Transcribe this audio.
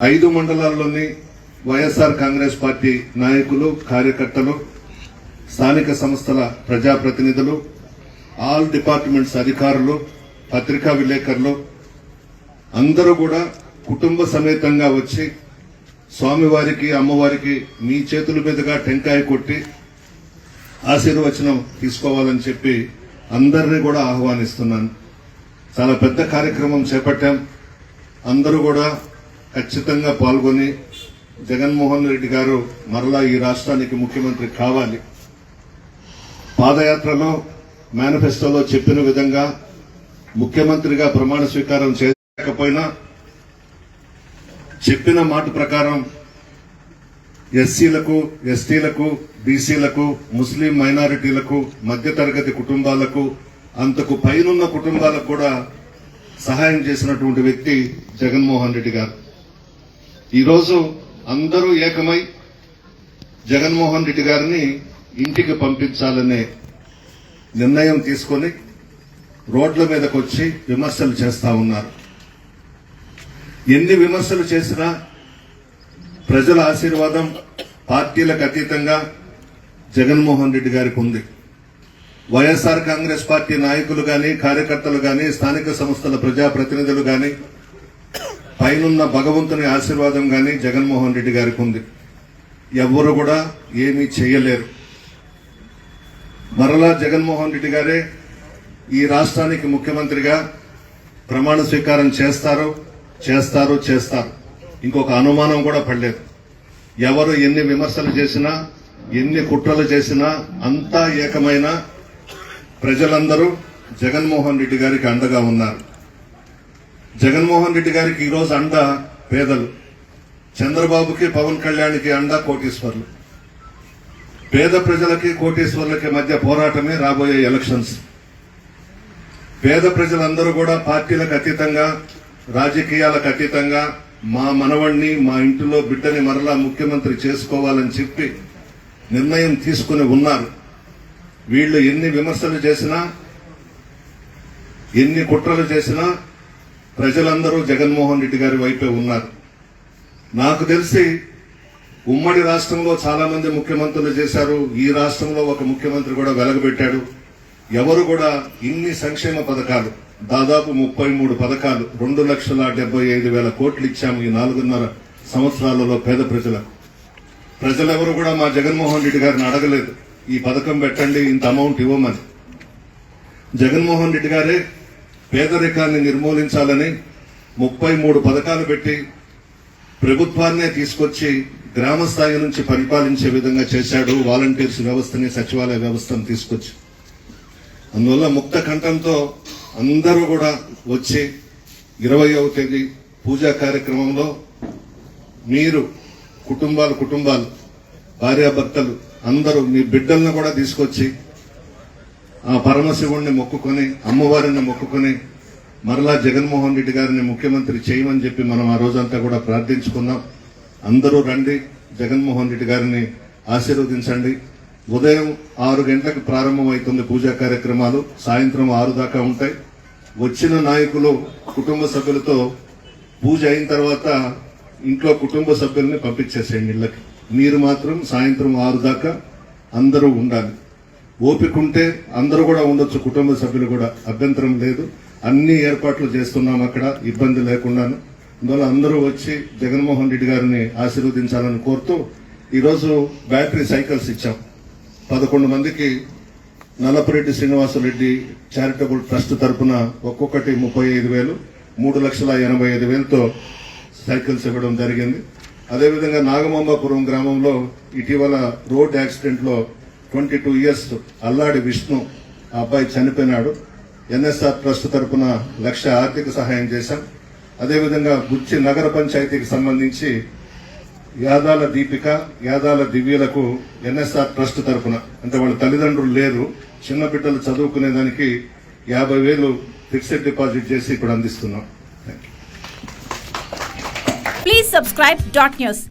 ఐదు మండలాల్లోని వైఎస్ఆర్ కాంగ్రెస్ పార్టీ నాయకులు కార్యకర్తలు స్థానిక సంస్థల ప్రజాప్రతినిధులు ఆల్ డిపార్ట్మెంట్స్ అధికారులు పత్రికా విలేకరులు అందరూ కూడా కుటుంబ సమేతంగా వచ్చి స్వామివారికి అమ్మవారికి మీ చేతుల మీదుగా టెంకాయ కొట్టి ఆశీర్వచనం తీసుకోవాలని చెప్పి అందరినీ కూడా ఆహ్వానిస్తున్నాను. చాలా పెద్ద కార్యక్రమం చేపట్టాం. అందరూ కూడా ఖచ్చితంగా పాల్గొని జగన్మోహన్ రెడ్డి గారు మరలా ఈ రాష్ట్రానికి ముఖ్యమంత్రి కావాలి. పాదయాత్రలో మేనిఫెస్టోలో చెప్పిన విధంగా ముఖ్యమంత్రిగా ప్రమాణ స్వీకారం చేయకపోయినా చెప్పిన మాట ప్రకారం ఎస్సీలకు ఎస్టీలకు బీసీలకు ముస్లిం మైనారిటీలకు మధ్యతరగతి కుటుంబాలకు అంతకు పైనున్న కుటుంబాలకు కూడా సహాయం చేసినటువంటి వ్యక్తి జగన్మోహన్ రెడ్డి గారు. ఈరోజు అందరూ ఏకమై జగన్మోహన్ రెడ్డి గారిని ఇంటికి పంపించాలనే నిర్ణయం తీసుకొని రోడ్ల మీదకు వచ్చి విమర్శలు చేస్తా ఉన్నారు. ఎన్ని విమర్శలు చేసినా ప్రజల ఆశీర్వాదం పార్టీలకు అతీతంగా జగన్మోహన్ రెడ్డి గారికి ఉంది. వైఎస్ఆర్ కాంగ్రెస్ పార్టీ నాయకులు కానీ కార్యకర్తలు కానీ స్థానిక సంస్థల ప్రజాప్రతినిధులు కానీ పైనున్న భగవంతుని ఆశీర్వాదం కానీ జగన్మోహన్ రెడ్డి గారికి ఉంది. ఎవ్వరు కూడా ఏమీ చేయలేరు. మరలా జగన్మోహన్ రెడ్డి గారే ఈ రాష్ట్రానికి ముఖ్యమంత్రిగా ప్రమాణ స్వీకారం చేస్తారు చేస్తారు చేస్తారు. ఇంకొక అనుమానం కూడా పడలేదు. ఎవరు ఎన్ని విమర్శలు చేసినా ఎన్ని కుట్రలు చేసినా అంతా ఏకమైన ప్రజలందరూ జగన్మోహన్ రెడ్డి గారికి అండగా ఉన్నారు. జగన్మోహన్ రెడ్డి గారికి ఈరోజు అండ పేదలు. చంద్రబాబుకి పవన్ కళ్యాణ్కి అండ కోటీశ్వర్లు. పేద ప్రజలకి కోటీశ్వర్లకి మధ్య పోరాటమే రాబోయే ఎలక్షన్స్. పేద ప్రజలందరూ కూడా పార్టీలకు అతీతంగా రాజకీయాలకు అతీతంగా మా మనవణ్ణి మా ఇంటిలో బిడ్డని మరలా ముఖ్యమంత్రి చేసుకోవాలని చెప్పి నిర్ణయం తీసుకుని ఉన్నారు. వీళ్ళు ఎన్ని విమర్శలు చేసినా ఎన్ని కుట్రలు చేసినా ప్రజలందరూ జగన్మోహన్ రెడ్డి గారి వైపే ఉన్నారు. నాకు తెలిసి ఉమ్మడి రాష్ట్రంలో చాలా మంది ముఖ్యమంత్రులు చేశారు. ఈ రాష్ట్రంలో ఒక ముఖ్యమంత్రి కూడా వెలగబెట్టాడు. ఎవరు కూడా ఇన్ని సంక్షేమ పథకాలు దాదాపు ముప్పై మూడు పథకాలు రెండు లక్షల డెబ్బై ఐదు వేల కోట్లు ఇచ్చాము ఈ నాలుగున్నర సంవత్సరాలలో పేద ప్రజలకు. ప్రజలెవరు కూడా మా జగన్మోహన్ రెడ్డి గారిని అడగలేదు. ఈ పథకం పెట్టండి ఇంత అమౌంట్ ఇవ్వమని. జగన్మోహన్ రెడ్డి గారే పేదరికాన్ని నిర్మూలించాలని ముప్పై మూడు పథకాలు పెట్టి ప్రభుత్వాన్నే తీసుకొచ్చి గ్రామ స్థాయి నుంచి పరిపాలించే విధంగా చేశాడు వాలంటీర్స్ వ్యవస్థని సచివాలయ వ్యవస్థను తీసుకొచ్చి. అందువల్ల ముక్త కంఠంతో అందరూ కూడా వచ్చి ఇరవయవ తేదీ పూజా కార్యక్రమంలో మీరు కుటుంబాలు కుటుంబాలు భార్యాభర్తలు అందరూ మీ బిడ్డలను కూడా తీసుకొచ్చి ఆ పరమశివుణ్ణి మొక్కుకొని అమ్మవారిని మొక్కుకొని మరలా జగన్మోహన్ రెడ్డి గారిని ముఖ్యమంత్రి చేయమని చెప్పి మనం ఆ రోజంతా కూడా ప్రార్థించుకున్నాం. అందరూ రండి జగన్మోహన్ రెడ్డి గారిని ఆశీర్వదించండి. ఉదయం ఆరు గంటలకు ప్రారంభమవుతుంది పూజా కార్యక్రమాలు. సాయంత్రం ఆరు దాకా ఉంటాయి. వచ్చిన నాయకులు కుటుంబ సభ్యులతో పూజ అయిన తర్వాత ఇంట్లో కుటుంబ సభ్యుల్ని పంపించేసేయండి ఇళ్ళకి. మీరు మాత్రం సాయంత్రం ఆరు దాకా అందరూ ఉండాలి. ఓపిక ఉంటే అందరూ కూడా ఉండొచ్చు కుటుంబ సభ్యులు కూడా. అభ్యంతరం లేదు. అన్ని ఏర్పాట్లు చేస్తున్నాం అక్కడ ఇబ్బంది లేకుండాను. అందువల్ల అందరూ వచ్చి జగన్మోహన్ రెడ్డి గారిని ఆశీర్వదించాలని కోరుతూ ఈరోజు బ్యాటరీ సైకిల్స్ ఇచ్చాం. పదకొండు మందికి నల్లపరెడ్డి శ్రీనివాసరెడ్డి చారిటబుల్ ట్రస్ట్ తరపున ఒక్కొక్కటి ముప్పై ఐదు వేలు మూడు లక్షల ఎనభై ఐదు వేలతో సైకిల్స్ ఇవ్వడం జరిగింది. అదేవిధంగా నాగమాంబాపురం గ్రామంలో ఇటీవల రోడ్ యాక్సిడెంట్లో twenty two years Alladi Vishnu ఆ అబ్బాయి చనిపోయినాడు. ఎన్ఎస్ఆర్ ట్రస్ట్ తరఫున లక్ష ఆర్థిక సహాయం చేశాం. అదేవిధంగా గుచ్చి నగర పంచాయతీకి సంబంధించి యాదాల దీపిక యాదాల దివ్యలకు ఎన్ఎస్ఆర్ ట్రస్ట్ తరఫున అంటే వాళ్ళ తల్లిదండ్రులు లేరు. చిన్న బిడ్డలు చదువుకునేదానికి యాభై వేలు ఫిక్స్డ్ డిపాజిట్ చేసి ఇప్పుడు అందిస్తున్నాం. Please subscribe dot news.